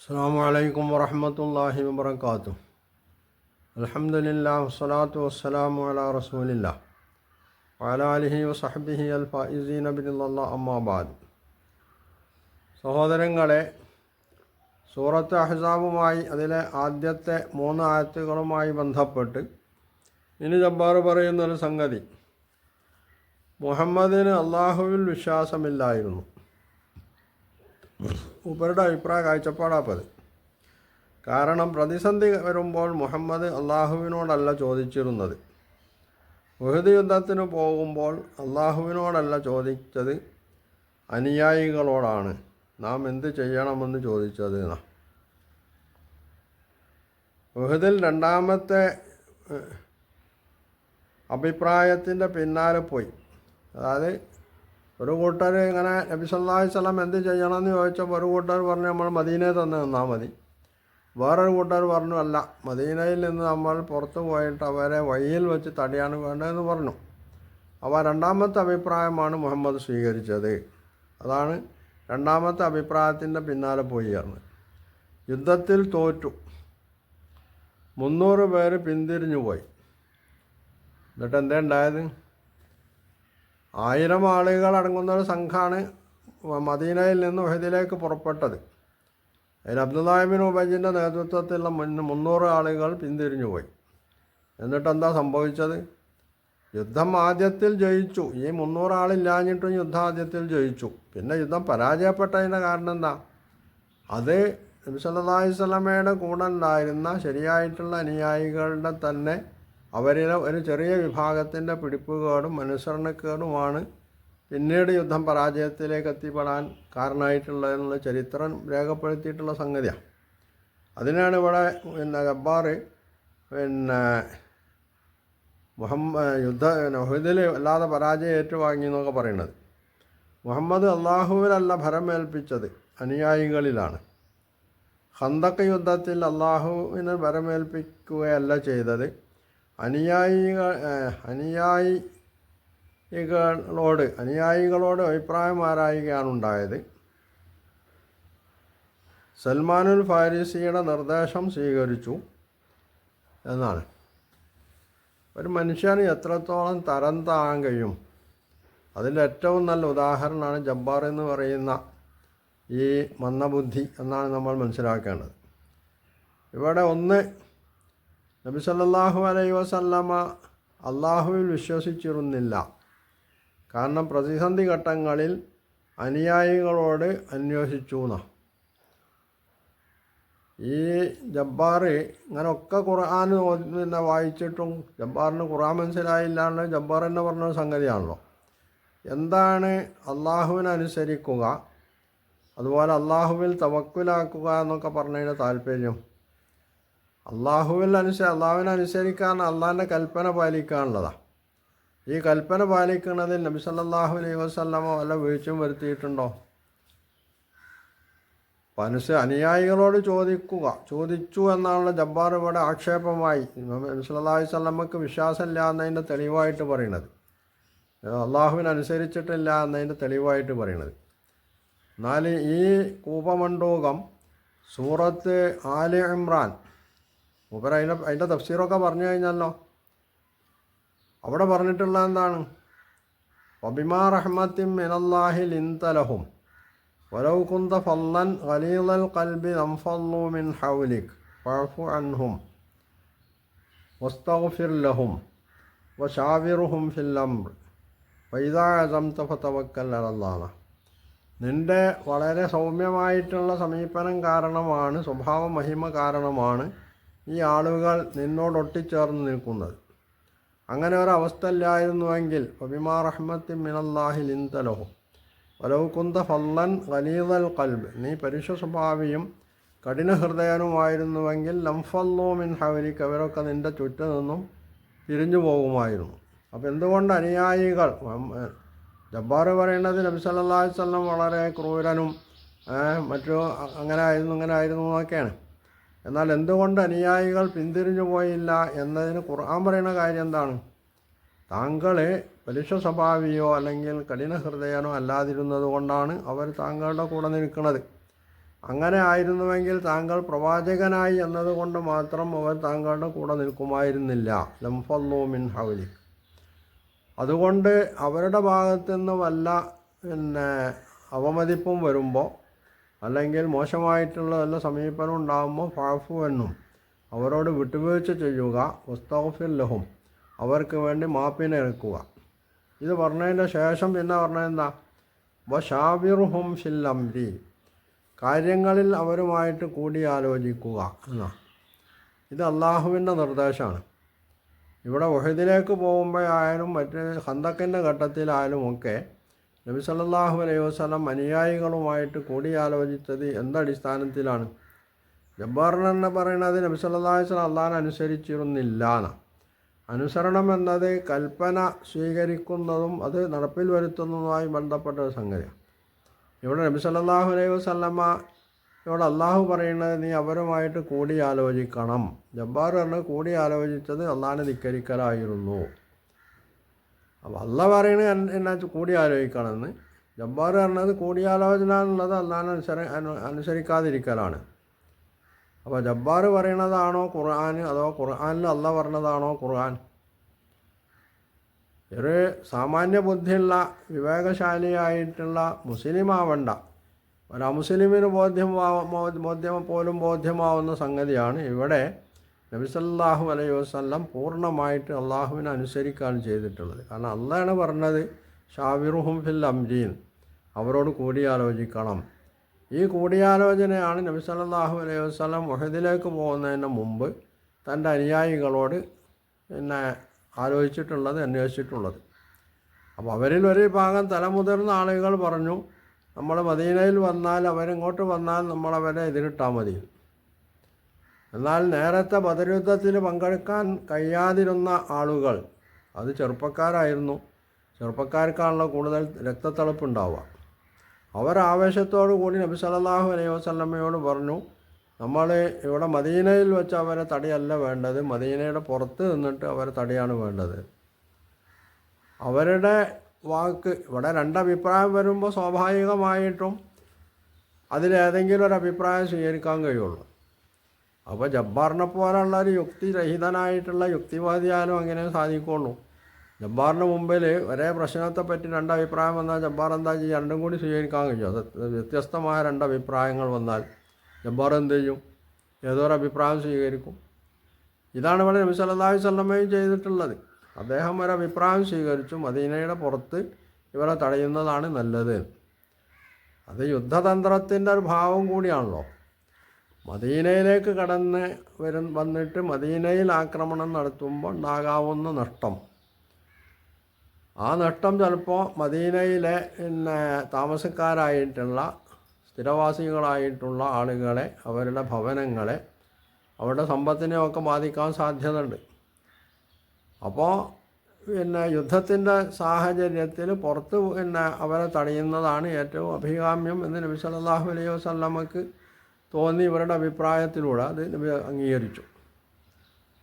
അസ്സാം അലൈക്കും വറഹമത്തല്ലാഹി വബർക്കാത്തു അലഹമുല്ലാ വസ്സലാത്തു വസ്സലാമു അല റസൂലില്ല വലാലിഹി വസഹബിഹി അൽ ഫൈസി അബിനുള്ള അമ്മാബാദ് സഹോദരങ്ങളെ സൂറത്ത് അഹ്സാബുമായി അതിലെ ആദ്യത്തെ മൂന്ന് ആയത്തുകളുമായി ബന്ധപ്പെട്ട് ഇനി ജബ്ബാർ പറയുന്നൊരു സംഗതി. മുഹമ്മദിന് അള്ളാഹുവിൽ വിശ്വാസമില്ലായിരുന്നു. മൂപ്പരുടെ അഭിപ്രായ കാഴ്ചപ്പാടാപ്പത് കാരണം പ്രതിസന്ധി വരുമ്പോൾ മുഹമ്മദ് അള്ളാഹുവിനോടല്ല ചോദിച്ചിരുന്നത്. ഉഹദ് യുദ്ധത്തിന് പോകുമ്പോൾ അള്ളാഹുവിനോടല്ല ചോദിച്ചത് അനുയായികളോടാണ്. നാം എന്ത് ചെയ്യണമെന്ന് ചോദിച്ചത് ഉഹദിൽ രണ്ടാമത്തെ അഭിപ്രായത്തിന്റെ പിന്നാലെ പോയി. അതായത് ഒരു കൂട്ടർ ഇങ്ങനെ നബി സല്ലല്ലാഹു അലൈഹി എന്ത് ചെയ്യണമെന്ന് ചോദിച്ചപ്പോൾ ഒരു കൂട്ടർ പറഞ്ഞു നമ്മൾ മദീനയിൽ തന്നെ നിന്നാൽ മതി. വേറൊരു കൂട്ടർ പറഞ്ഞു അല്ല മദീനയിൽ നിന്ന് നമ്മൾ പുറത്തു പോയിട്ട് അവരെ വഴിയിൽ വെച്ച് തടിയാണ് വേണ്ടതെന്ന് പറഞ്ഞു. അപ്പോൾ രണ്ടാമത്തെ അഭിപ്രായമാണ് മുഹമ്മദ് സ്വീകരിച്ചത്. അതാണ് രണ്ടാമത്തെ അഭിപ്രായത്തിന്റെ പിന്നാലെ പോയി ചേർന്നത് യുദ്ധത്തിൽ തോറ്റു. മുന്നൂറ് പേര് പിന്തിരിഞ്ഞു പോയി. എന്നിട്ട് എന്തേ ഉണ്ടായത്? ആയിരം ആളുകൾ അടങ്ങുന്ന ഒരു സംഘമാണ് മദീനയിൽ നിന്ന് ഉഹദിലേക്ക് പുറപ്പെട്ടത്. അതിൽ അബ്ദുല്ലാഹിബിൻ ഉബൈജിന്റെ നേതൃത്വത്തിലുള്ള മുന്ന മുന്നൂറ് ആളുകൾ പിന്തിരിഞ്ഞു പോയി. എന്നിട്ട് എന്താ സംഭവിച്ചത്? യുദ്ധം ആദ്യത്തിൽ ജയിച്ചു. ഈ മുന്നൂറ് ആളില്ലാഞ്ഞിട്ടും യുദ്ധം ആദ്യത്തിൽ ജയിച്ചു. പിന്നെ യുദ്ധം പരാജയപ്പെട്ടതിന്റെ കാരണം എന്താ? അത് നബി സല്ലല്ലാഹു അലൈഹി വസല്ലമയുടെ കൂടെ ഉണ്ടായിരുന്ന ശരിയായിട്ടുള്ള അനുയായികളുടെ തന്നെ അവരിലെ ഒരു ചെറിയ വിഭാഗത്തിന്റെ പിടിപ്പുകേടും അനുസരണക്കേടുമാണ് പിന്നീട് യുദ്ധം പരാജയത്തിലേക്ക് എത്തിപ്പെടാൻ കാരണമായിട്ടുള്ളതെന്നുള്ള ചരിത്രം രേഖപ്പെടുത്തിയിട്ടുള്ള സംഗതിയാണ്. അതിനാണ് ഇവിടെ പിന്നെ ജബ്ബാർ പിന്നെ മുഹമ്മദ് യുദ്ധ നൊഹിദിൽ അല്ലാതെ പരാജയം ഏറ്റുവാങ്ങി എന്നൊക്കെ പറയുന്നത്. മുഹമ്മദ് അള്ളാഹുവിലല്ല ഭരമേൽപ്പിച്ചത് അനുയായികളിലാണ്. ഹന്തക്ക യുദ്ധത്തിൽ അള്ളാഹുവിന് ഭരമേൽപ്പിക്കുകയല്ല ചെയ്തത്. അനുയായികൾ അനുയായികളോട് അനുയായികളോട് അഭിപ്രായം ഉണ്ടായത് സൽമാനുൽ ഫാരിസിയുടെ നിർദ്ദേശം സ്വീകരിച്ചു എന്നാണ്. ഒരു മനുഷ്യന് എത്രത്തോളം തരം താങ്ങാൻ കഴിയും? അതിന്റെ ഏറ്റവും നല്ല ഉദാഹരണമാണ് ജബ്ബാർ എന്ന് പറയുന്ന ഈ മന്ദബുദ്ധി എന്നാണ് നമ്മൾ മനസ്സിലാക്കേണ്ടത്. ഇവിടെ ഒന്ന് നബി സല്ലാഹു അലൈ വസല്ലമ അള്ളാഹുവിൽ വിശ്വസിച്ചിരുന്നില്ല. കാരണം പ്രതിസന്ധി ഘട്ടങ്ങളിൽ അനുയായികളോട് അന്വേഷിച്ചു എന്നാ ഈ ജബ്ബാർ ഇങ്ങനൊക്കെ ഖുർആൻ പിന്നെ വായിച്ചിട്ടും ജബ്ബാറിന് ഖുർആൻ മനസ്സിലായില്ലാണ്ട് ജബ്ബാർ എന്ന് പറഞ്ഞ സംഗതിയാണല്ലോ. എന്താണ് അള്ളാഹുവിനനുസരിക്കുക അതുപോലെ അള്ളാഹുവിൽ തവക്കുലാക്കുക എന്നൊക്കെ പറഞ്ഞതിന്റെ താല്പര്യം അള്ളാഹുവിൽ അനുസ അള്ളാഹുവിനനുസരിക്കാൻ അള്ളാഹിന്റെ കൽപ്പന പാലിക്കാനുള്ളതാണ് ഈ കൽപ്പന പാലിക്കുന്നതിൽ നബി സല്ലല്ലാഹു അലൈഹി വസല്ലമ വല്ല വീഴ്ചയും വരുത്തിയിട്ടുണ്ടോ? മനസ്സ് അനുയായികളോട് ചോദിക്കുക. ചോദിച്ചു എന്നാണല്ലോ ജബ്ബാർ ഇവിടെ ആക്ഷേപമായി. നബി സല്ലല്ലാഹു അലൈഹി വസല്ലമക്ക് വിശ്വാസമില്ല എന്നതിന്റെ തെളിവായിട്ട് പറയുന്നത്. അള്ളാഹുവിനനുസരിച്ചിട്ടില്ല എന്നതിന്റെ തെളിവായിട്ട് പറയുന്നത്. എന്നാൽ ഈ കൂപമണ്ഡൂകം സൂറത്ത് ആലി ഇമ്രാൻ മൂപ്പർ അതിന്റെ അതിന്റെ തഫ്സീറൊക്കെ പറഞ്ഞു കഴിഞ്ഞല്ലോ. അവിടെ പറഞ്ഞിട്ടുള്ള എന്താണ്? വബിമാ റഹ്മത്തിൻ മിനല്ലാഹി ലിന്തലഹും വലൗ കുന്ത ഫല്ലൻ ഖലീലൽ ഖൽബി നംഫല്ലു മിൻ ഹൗലിക് ഫഅഫു അൻഹും. വസ്തഗ്ഫിർ ലഹും വശാവിറുഹും ഫിൽ അംർ. വൈദാ അസംത ഫതവക്കൽ അലല്ലാഹ്. നിന്റെ വളരെ സൗമ്യമായിട്ടുള്ള സമീപനം കാരണമാണ് സ്വഭാവ മഹിമ കാരണമാണ് ഈ ആളുകൾ നിന്നോടൊട്ടിച്ചേർന്ന് നിൽക്കുന്നത്. അങ്ങനെ ഒരവസ്ഥ ഇല്ലായിരുന്നുവെങ്കിൽ ഒബിമാ റഹ്മത്തി മിനല്ലാഹി ലിന്തലഹു വലവ് ഫല്ലൻ ഖലീദൽ കൽബ് നീ പരുഷ സ്വഭാവിയും കഠിന ഹൃദയനുമായിരുന്നുവെങ്കിൽ ലംഫല്ലോ മിൻ ഹവലിക്ക് അവരൊക്കെ നിന്റെ ചുറ്റു നിന്നും പിരിഞ്ഞു പോകുമായിരുന്നു. അപ്പോൾ എന്തുകൊണ്ട് അനുയായികൾ ജബ്ബാർ പറയുന്നത് നബി വസല്ലം വളരെ ക്രൂരനും മറ്റു അങ്ങനെ ആയിരുന്നു ഇങ്ങനെ ആയിരുന്നു എന്നൊക്കെയാണ്. എന്നാൽ എന്തുകൊണ്ട് അനുയായികൾ പിന്തിരിഞ്ഞു പോയില്ല എന്നതിന് ഖുർആൻ പറയുന്ന കാര്യം എന്താണ്? താങ്കൾ പലിശ സ്വഭാവിയോ അല്ലെങ്കിൽ കഠിന ഹൃദയനോ അല്ലാതിരുന്നത് കൊണ്ടാണ് അവർ താങ്കളുടെ കൂടെ നിൽക്കുന്നത്. അങ്ങനെ ആയിരുന്നുവെങ്കിൽ താങ്കൾ പ്രവാചകനായി എന്നതുകൊണ്ട് മാത്രം അവർ താങ്കളുടെ കൂടെ നിൽക്കുമായിരുന്നില്ല. ലംഫല്ലോ മിൻ ഹൗലി അതുകൊണ്ട് അവരുടെ ഭാഗത്തു നിന്ന് വല്ല പിന്നെ അവമതിപ്പും വരുമ്പോൾ അല്ലെങ്കിൽ മോശമായിട്ടുള്ള വല്ല സമീപനം ഉണ്ടാകുമ്പോൾ ഫാഫു എന്നും അവരോട് വിട്ടുവീഴ്ച ചെയ്യുക മുസ്തഫിൽ ലഹും അവർക്ക് വേണ്ടി മാപ്പിനെ ഇറക്കുക ഇത് പറഞ്ഞതിന്റെ ശേഷം പിന്നെ പറഞ്ഞതെന്താ വഷാബിറുഹും അംരി കാര്യങ്ങളിൽ അവരുമായിട്ട് കൂടിയാലോചിക്കുക എന്നാ. ഇത് അള്ളാഹുവിന്റെ നിർദ്ദേശമാണ്. ഇവിടെ വഹദിലേക്ക് പോകുമ്പോഴായാലും മറ്റ് ഹന്തക്കിന്റെ ഘട്ടത്തിലായാലും ഒക്കെ നബി സല്ലാഹു അലൈഹി വസല്ലം അനുയായികളുമായിട്ട് കൂടിയാലോചിച്ചത് എന്തടിസ്ഥാനത്തിലാണ്? ജബ്ബാറിൻ എന്ന് പറയുന്നത് നബി സല്ലല്ലാഹു അലൈഹി വസല്ലം അള്ളാഹിനെ അനുസരിച്ചിരുന്നില്ല എന്നാണ്. അനുസരണം എന്നത് കൽപ്പന സ്വീകരിക്കുന്നതും അത് നടപ്പിൽ വരുത്തുന്നതുമായി ബന്ധപ്പെട്ട ഒരു സംഗതിയാണ്. ഇവിടെ നബി സല്ലാഹു അലൈഹി വസ്ലമ്മ ഇവിടെ അള്ളാഹു പറയുന്നത് നീ അവരുമായിട്ട് കൂടിയാലോചിക്കണം. ജബ്ബാർ പറഞ്ഞ് കൂടിയാലോചിച്ചത് അള്ളാഹിനെ ധിക്കരിക്കലായിരുന്നു. അപ്പോൾ അല്ല പറയുന്നത് എന്നാച്ച് കൂടി കൂടിയാലോചിക്കണമെന്ന് ജബ്ബാർ പറഞ്ഞത് കൂടിയാലോചന എന്നുള്ളത് അള്ളാഹിനെ അനുസര അനു- അനുസരിക്കാതിരിക്കലാണ്. അപ്പോൾ ജബ്ബാർ പറയണതാണോ ഖുർആൻ അതോ ഖുർആനിൽ അല്ല പറഞ്ഞതാണോ ഖുർആൻ? ഒരു സാമാന്യ ബുദ്ധിയുള്ള വിവേകശാലിയായിട്ടുള്ള മുസ്ലിം ആവണ്ട ഒരു അമുസ്ലിമിന് ബോധ്യം ബോധ്യം പോലും ബോധ്യമാവുന്ന സംഗതിയാണ്. ഇവിടെ നബി സല്ലല്ലാഹു അലൈഹി വസല്ലം പൂർണമായിട്ട് അള്ളാഹുവിനെ അനുസരിക്കുകയാണ് ചെയ്തിട്ടുള്ളത്. കാരണം അള്ളാഹാണ് പറഞ്ഞത് ഷാവിറുഹും ഫിൽ അംരീൻ. അവരോട് കൂടിയാലോചിക്കണം. ഈ കൂടിയാലോചനയാണ് നബി സല്ലാഹു അലൈഹി വസല്ലം മുഹദിലേക്ക് പോകുന്നതിന് മുമ്പ് തന്റെ അനുയായികളോട് പിന്നെ ആലോചിച്ചിട്ടുള്ളത് അന്വേഷിച്ചിട്ടുള്ളത്. അപ്പോൾ അവരിൽ ഒരു ഭാഗം തലമുതിർന്ന ആളുകൾ പറഞ്ഞു നമ്മൾ മദീനയിൽ വന്നാൽ അവരിങ്ങോട്ട് വന്നാൽ നമ്മളവരെ എതിരിട്ടാൽ മതി. എന്നാൽ നേരത്തെ ബദരയുദ്ധത്തിൽ പങ്കെടുക്കാൻ കഴിയാതിരുന്ന ആളുകൾ അത് ചെറുപ്പക്കാരായിരുന്നു. ചെറുപ്പക്കാർക്കാണല്ലോ കൂടുതൽ രക്തത്തിളപ്പുണ്ടാവുക. അവർ ആവേശത്തോടു കൂടി നബി സല്ലല്ലാഹു അലൈഹി വസ്ലമ്മയോട് പറഞ്ഞു നമ്മൾ ഇവിടെ മദീനയിൽ വെച്ച് അവരെ തടിയല്ല വേണ്ടത്. മദീനയുടെ പുറത്ത് നിന്നിട്ട് അവരെ തടിയാണ് വേണ്ടത്. അവരുടെ വാക്ക് ഇവിടെ രണ്ടഭിപ്രായം വരുമ്പോൾ സ്വാഭാവികമായിട്ടും അതിലേതെങ്കിലും ഒരു അഭിപ്രായം സ്വീകരിക്കാൻ കഴിയുള്ളൂ. അപ്പോൾ ജബ്ബാറിനെ പോലുള്ള ഒരു യുക്തിരഹിതനായിട്ടുള്ള യുക്തിവാദിയാലും അങ്ങനെ സാധിക്കുള്ളൂ. ജബ്ബാറിന് മുമ്പിൽ ഒരേ പ്രശ്നത്തെ പറ്റി രണ്ട് അഭിപ്രായം വന്നാൽ ജബ്ബാർ എന്താ ചെയ്യുക? രണ്ടും കൂടി സ്വീകരിക്കാൻ കഴിയും. അത് വ്യത്യസ്തമായ രണ്ട് അഭിപ്രായങ്ങൾ വന്നാൽ ജബ്ബാർ എന്ത് ചെയ്യും? ഏതൊരഭിപ്രായം സ്വീകരിക്കും? ഇതാണ് ഇവിടെ നബി സല്ലല്ലാഹു അലൈഹി വസല്ലമയും ചെയ്തിട്ടുള്ളത്. അദ്ദേഹം ഒരു അഭിപ്രായം സ്വീകരിച്ചു മദീനയുടെ പുറത്ത് ഇവരെ തടയുന്നതാണ് നല്ലത്. അത് യുദ്ധതന്ത്രത്തിന്റെ ഒരു ഭാവം കൂടിയാണല്ലോ. മദീനയിലേക്ക് കടന്ന് വരും വന്നിട്ട് മദീനയിൽ ആക്രമണം നടത്തുമ്പോൾ ഉണ്ടാകാവുന്ന നഷ്ടം. ആ നഷ്ടം ചിലപ്പോൾ മദീനയിലെ പിന്നെ താമസക്കാരായിട്ടുള്ള സ്ഥിരവാസികളായിട്ടുള്ള ആളുകളെ അവരുടെ ഭവനങ്ങളെ അവരുടെ സമ്പത്തിനെയൊക്കെ ബാധിക്കാൻ സാധ്യതയുണ്ട്. അപ്പോൾ പിന്നെ യുദ്ധത്തിന്റെ സാഹചര്യത്തിൽ പുറത്ത് പിന്നെ അവരെ തടയുന്നതാണ് ഏറ്റവും അഭികാമ്യം എന്ന് നബി സല്ലല്ലാഹു അലൈഹി വസല്ലമക്ക് തോന്നി ഇവരുടെ അഭിപ്രായത്തിലൂടെ അത് നബി അംഗീകരിച്ചു.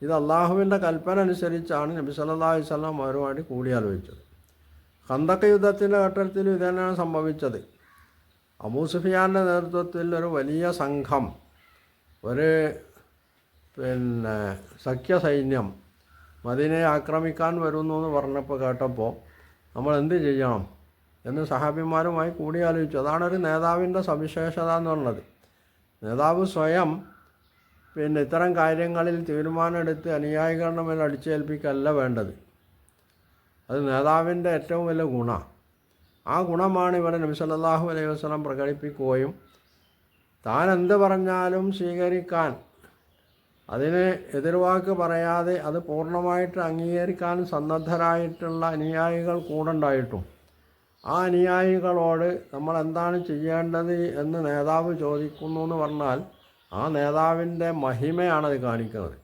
ഇത് അള്ളാഹുവിന്റെ കൽപ്പന അനുസരിച്ചാണ് നബി സല്ലല്ലാഹു അലൈഹി വസല്ലം അവരുമായിട്ട് കൂടിയാലോചിച്ചത്. കന്തക്ക യുദ്ധത്തിന്റെ ഘട്ടത്തിൽ ഇത് തന്നെയാണ് സംഭവിച്ചത്. അബൂ സുഫിയാന്റെ നേതൃത്വത്തിൽ ഒരു വലിയ സംഘം ഒരു പിന്നെ സഖ്യസൈന്യം മദീനയെ ആക്രമിക്കാൻ വരുന്നു എന്ന് പറഞ്ഞപ്പോൾ കേട്ടപ്പോൾ നമ്മൾ എന്ത് ചെയ്യണം എന്ന് സഹാബിമാരുമായി കൂടിയാലോചിച്ചു. അതാണ് ഒരു നേതാവിന്റെ സവിശേഷത എന്ന് പറഞ്ഞത്. നേതാവ് സ്വയം പിന്നെ ഇത്തരം കാര്യങ്ങളിൽ തീരുമാനമെടുത്ത് അനുയായികളുടെ മേൽ അടിച്ചേൽപ്പിക്കല്ല വേണ്ടത്. അത് നേതാവിന്റെ ഏറ്റവും വലിയ ഗുണ. ആ ഗുണമാണ് ഇവിടെ നബി സല്ലല്ലാഹു അലൈഹി വസല്ലം പ്രകടിപ്പിക്കുകയും താൻ എന്ത് പറഞ്ഞാലും സ്വീകരിക്കാൻ അതിന് എതിർവാക്ക് പറയാതെ അത് പൂർണമായിട്ട് അംഗീകരിക്കാൻ സന്നദ്ധരായിട്ടുള്ള അനുയായികൾ കൂടെ ഉണ്ടായിട്ടും ആ അനുയായികളോട് നമ്മൾ എന്താണ് ചെയ്യേണ്ടത് എന്ന് നേതാവ് ചോദിക്കുന്നു എന്ന് പറഞ്ഞാൽ ആ നേതാവിന്റെ മഹിമയാണത് കാണിക്കുന്നത്.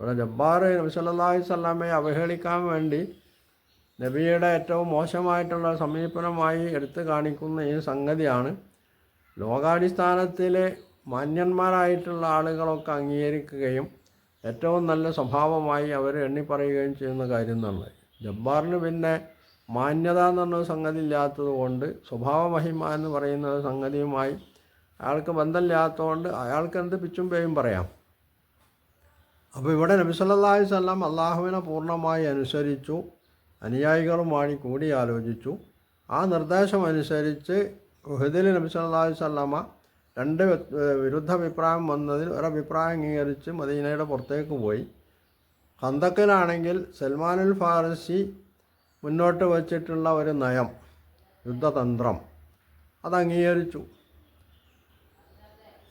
ഇവിടെ ജബ്ബാർ നബി സ്വല്ലാമയെ അവഹേളിക്കാൻ വേണ്ടി നബിയുടെ ഏറ്റവും മോശമായിട്ടുള്ള സമീപനമായി എടുത്തു കാണിക്കുന്ന ഈ സംഗതിയാണ് ലോകാടിസ്ഥാനത്തിലെ മാന്യന്മാരായിട്ടുള്ള ആളുകളൊക്കെ അംഗീകരിക്കുകയും ഏറ്റവും നല്ല സ്വഭാവമായി അവർ എണ്ണിപ്പറയുകയും ചെയ്യുന്ന കാര്യം തന്നെ ജബ്ബാറിന് പിന്നെ മാന്യത എന്ന് പറഞ്ഞ സംഗതി ഇല്ലാത്തത് കൊണ്ട് സ്വഭാവ മഹിമ എന്ന് പറയുന്ന സംഗതിയുമായി അയാൾക്ക് ബന്ധമില്ലാത്തതുകൊണ്ട് അയാൾക്ക് എന്ത് പിച്ചും പേയും പറയാം. അപ്പോൾ ഇവിടെ നബി അലൈഹി വസല്ലം അള്ളാഹുവിനെ പൂർണമായി അനുസരിച്ചു അനുയായികളുമായി കൂടി ആലോചിച്ചു. ആ നിർദ്ദേശം അനുസരിച്ച് ഹുദിൽ നബി സല്ലല്ലാഹു അലൈഹി വസല്ലമ രണ്ട് വിരുദ്ധ അഭിപ്രായം വന്നതിൽ ഒരഭിപ്രായം അംഗീകരിച്ച് മദീനയുടെ പുറത്തേക്ക് പോയി. ഖന്തക്കിലാണെങ്കിൽ സൽമാനുൽ ഫാറസി മുന്നോട്ട് വച്ചിട്ടുള്ള ഒരു നയം യുദ്ധതന്ത്രം. അത് അംഗീകരിച്ചു.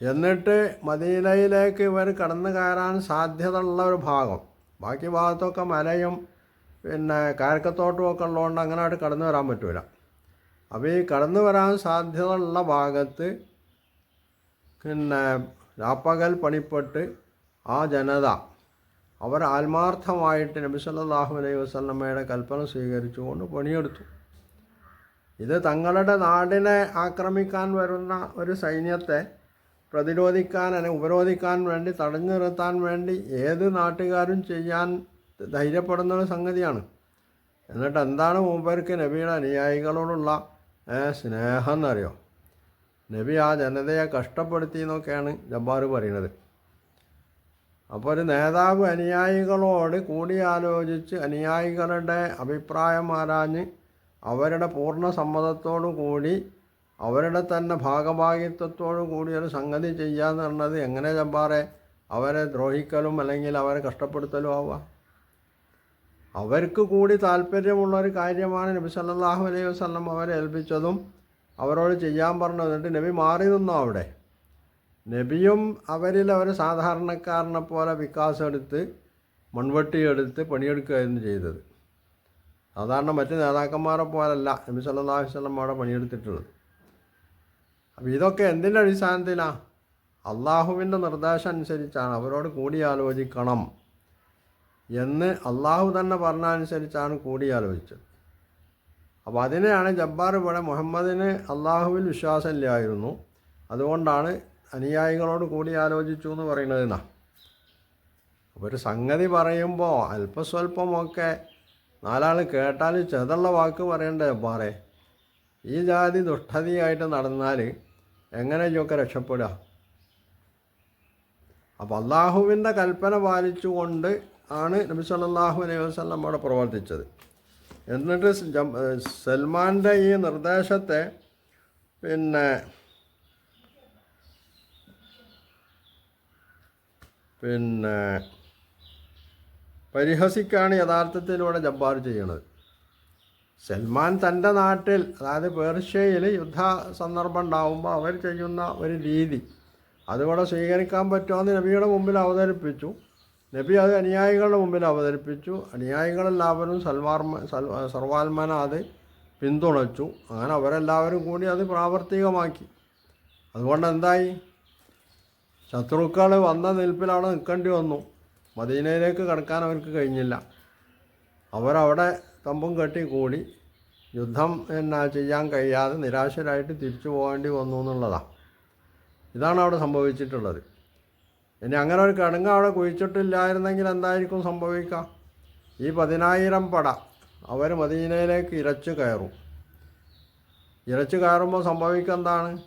എന്നിട്ട് മദീനയിലേക്ക് ഇവർ കടന്നു കയറാൻ സാധ്യതയുള്ള ഒരു ഭാഗം. ബാക്കി ഭാഗത്തൊക്കെ മലയും പിന്നെ കാരക്കത്തോട്ടും ഒക്കെ ഉള്ളതുകൊണ്ട് അങ്ങനെയായിട്ട് കടന്നു വരാൻ പറ്റൂല. അപ്പോൾ ഈ കടന്നു വരാൻ സാധ്യതയുള്ള ഭാഗത്ത് പിന്നെ രാപ്പകൽ പണിപ്പെട്ട് ആ ജനത അവർ ആത്മാർത്ഥമായിട്ട് നബി സല്ലാഹു അലൈഹി വസ്ലമ്മയുടെ കൽപ്പന സ്വീകരിച്ചുകൊണ്ട് പണിയെടുത്തു. ഇത് തങ്ങളുടെ നാടിനെ ആക്രമിക്കാൻ വരുന്ന ഒരു സൈന്യത്തെ പ്രതിരോധിക്കാൻ അല്ലെങ്കിൽ ഉപരോധിക്കാൻ വേണ്ടി തടഞ്ഞു നിർത്താൻ വേണ്ടി ഏത് നാട്ടുകാരും ചെയ്യാൻ ധൈര്യപ്പെടുന്ന ഒരു സംഗതിയാണ്. എന്നിട്ട് എന്താണ് മൂപ്പർക്ക് നബിയുടെ അനുയായികളോടുള്ള സ്നേഹം എന്നറിയോ? നബി ആ ജനതയെ കഷ്ടപ്പെടുത്തി എന്നൊക്കെയാണ് ജബ്ബാർ പറയുന്നത്. അപ്പോൾ ഒരു നേതാവ് അനുയായികളോട് കൂടിയാലോചിച്ച് അനുയായികളുടെ അഭിപ്രായം ആരാഞ്ഞ് അവരുടെ പൂർണ സമ്മതത്തോടു കൂടി അവരുടെ തന്നെ ഭാഗഭാഗിത്വത്തോടു കൂടി ഒരു സംഗതി ചെയ്യാന്ന് പറഞ്ഞത് എങ്ങനെ ചമ്പാറെ? അവരെ ദ്രോഹിക്കലും അല്ലെങ്കിൽ അവരെ കഷ്ടപ്പെടുത്തലും ആവുക. അവർക്ക് കൂടി താല്പര്യമുള്ള ഒരു കാര്യമാണ് നബി സല്ലാഹു അലൈഹി വസ്ലം അവരെ ഏൽപ്പിച്ചതും അവരോട് ചെയ്യാൻ പറഞ്ഞത്. എന്നിട്ട് നബി മാറി നിന്നോ അവിടെ? നബിയും അവരിൽ അവർ സാധാരണക്കാരനെ പോലെ വികാസം എടുത്ത് മൺവെട്ടി എടുത്ത് പണിയെടുക്കുകയായിരുന്നു ചെയ്തത്. സാധാരണ മറ്റ് നേതാക്കന്മാരെ പോലല്ല നബി സല്ലല്ലാഹു അലൈഹി വസല്ലം അവിടെ പണിയെടുത്തിട്ടുള്ളത്. അപ്പോൾ ഇതൊക്കെ എന്തിന്റെ അടിസ്ഥാനത്തിലാണ് അള്ളാഹുവിന്റെ നിർദ്ദേശം അനുസരിച്ചാണ്. അവരോട് കൂടിയാലോചിക്കണം എന്ന് അള്ളാഹു തന്നെ പറഞ്ഞ അനുസരിച്ചാണ് കൂടിയാലോചിച്ചത്. അപ്പോൾ അതിനെയാണ് ജബ്ബാർ ഇവിടെ മുഹമ്മദിന് അള്ളാഹുവിൽ വിശ്വാസമില്ലായിരുന്നു. അതുകൊണ്ടാണ് അനുയായികളോട് കൂടി ആലോചിച്ചു എന്ന് പറയുന്നത് എന്നാ ഒരു സംഗതി പറയുമ്പോൾ അല്പസ്വല്പമൊക്കെ നാലാൾ കേട്ടാൽ ചെതുള്ള വാക്ക് പറയണ്ടേ പാറേ ഈ ജാതി ദുഷ്ടതയായിട്ട് നടന്നാൽ എങ്ങനെ ഇതൊക്കെ രക്ഷപ്പെടുക അപ്പോൾ അള്ളാഹുവിന്റെ കൽപ്പന പാലിച്ചുകൊണ്ട് ആണ് നബി സല്ലല്ലാഹു അലൈഹി വസല്ലം അവിടെ പ്രവർത്തിച്ചത്. എന്നിട്ട് സൽമാന്റെ ഈ നിർദ്ദേശത്തെ പിന്നെ പിന്നെ പരിഹസിക്കാണ് യഥാർത്ഥത്തിലൂടെ ജബ്ബാർ ചെയ്യണത്. സൽമാൻ തന്റെ നാട്ടിൽ അതായത് പേർഷ്യയിൽ യുദ്ധ സന്ദർഭം ഉണ്ടാകുമ്പോൾ അവർ ചെയ്യുന്ന ഒരു രീതി അതുകൂടെ സ്വീകരിക്കാൻ പറ്റുമെന്ന് നബിയുടെ മുമ്പിൽ അവതരിപ്പിച്ചു. നബി അത് അനുയായികളുടെ മുമ്പിൽ അവതരിപ്പിച്ചു. അനുയായികളെല്ലാവരും സൽമാർ സൽ സർവാത്മന അത് പിന്തുണച്ചു. അങ്ങനെ അവരെല്ലാവരും കൂടി അത് പ്രാവർത്തികമാക്കി. അതുകൊണ്ട് എന്തായി? ശത്രുക്കൾ വന്ന നിൽപ്പിലാണ് നിൽക്കേണ്ടി വന്നു. മദീനയിലേക്ക് കടക്കാൻ അവർക്ക് കഴിഞ്ഞില്ല. അവരവിടെ തമ്പും കെട്ടി കൂടി യുദ്ധം എന്നാ ചെയ്യാൻ കഴിയാതെ നിരാശരായിട്ട് തിരിച്ചു പോകേണ്ടി വന്നു എന്നുള്ളതാണ് ഇതാണ് അവിടെ സംഭവിച്ചിട്ടുള്ളത്. ഇനി അങ്ങനെ ഒരു കിടങ്ങ് അവിടെ കുഴിച്ചിട്ടില്ലായിരുന്നെങ്കിൽ എന്തായിരിക്കും സംഭവിക്കുക? ഈ പതിനായിരം പട അവർ മദീനയിലേക്ക് ഇരച്ചു കയറും. ഇരച്ചു കയറുമ്പോൾ സംഭവിക്കുക എന്താണ്?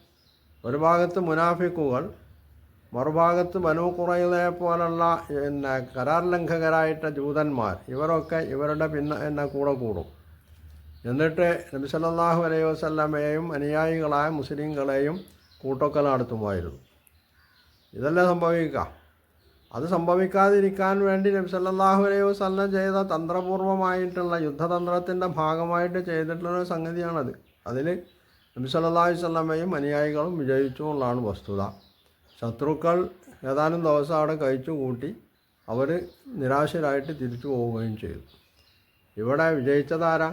ഒരു ഭാഗത്ത് മുനാഫിക്കുകൾ മറുഭാഗത്ത് ബനു കുറയിലെ പോലുള്ള പിന്നെ കരാർ ലംഘകരായിട്ട ജൂതന്മാർ ഇവരൊക്കെ ഇവരുടെ പിന്നെ എന്നെ കൂടെ കൂടും. എന്നിട്ട് നബി സല്ലല്ലാഹു അലൈഹി വസല്ലമയെയും അനുയായികളായ മുസ്ലിങ്ങളെയും കൂട്ടൊക്കെ നടത്തുമായിരുന്നു. ഇതല്ലേ സംഭവിക്കുക അത് സംഭവിക്കാതിരിക്കാൻ വേണ്ടി നബി സല്ലല്ലാഹു അലൈഹി വസല്ലം ചെയ്ത തന്ത്രപൂർവമായിട്ടുള്ള യുദ്ധതന്ത്രത്തിന്റെ ഭാഗമായിട്ട് ചെയ്തിട്ടുള്ള സംഗതിയാണത്. അതിൽ നബി സല്ലല്ലാഹു അലൈഹി വസല്ലമയും അനുയായികളും വിജയിച്ചു എന്നുള്ളതാണ് വസ്തുത. ശത്രുക്കൾ ഏതാനും ദിവസം അവിടെ കഴിച്ചു കൂട്ടി അവർ നിരാശരായിട്ട് തിരിച്ചു പോവുകയും ചെയ്തു. ഇവിടെ വിജയിച്ചതാരാ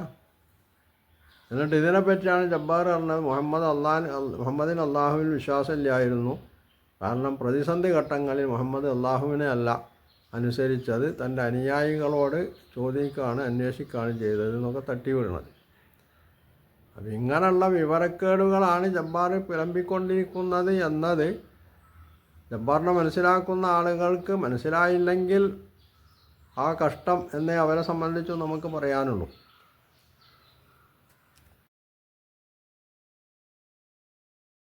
എന്നിട്ട് ഇതിനെപ്പറ്റിയാണ് ജബ്ബാർ പറഞ്ഞത് മുഹമ്മദ് അള്ളാൻ മുഹമ്മദിന് അള്ളാഹുവിൽ വിശ്വാസമില്ലായിരുന്നു. കാരണം പ്രതിസന്ധി ഘട്ടങ്ങളിൽ മുഹമ്മദ് അള്ളാഹുവിനെ അല്ല അനുസരിച്ചത് തന്റെ അനുയായികളോട് ചോദിക്കുകയാണ് അന്വേഷിക്കുകയാണ് ചെയ്തത് എന്നൊക്കെ തട്ടിവിടണത് അപ്പം ഇങ്ങനെയുള്ള വിവരക്കേടുകളാണ് ജബ്ബാർ പിളമ്പിക്കൊണ്ടിരിക്കുന്നത് എന്നത് ജബ്ബാറിനെ മനസ്സിലാക്കുന്ന ആളുകൾക്ക് മനസ്സിലായില്ലെങ്കിൽ ആ കഷ്ടം എന്നേ അവരെ സംബന്ധിച്ച് നമുക്ക് പറയാനുള്ളൂ.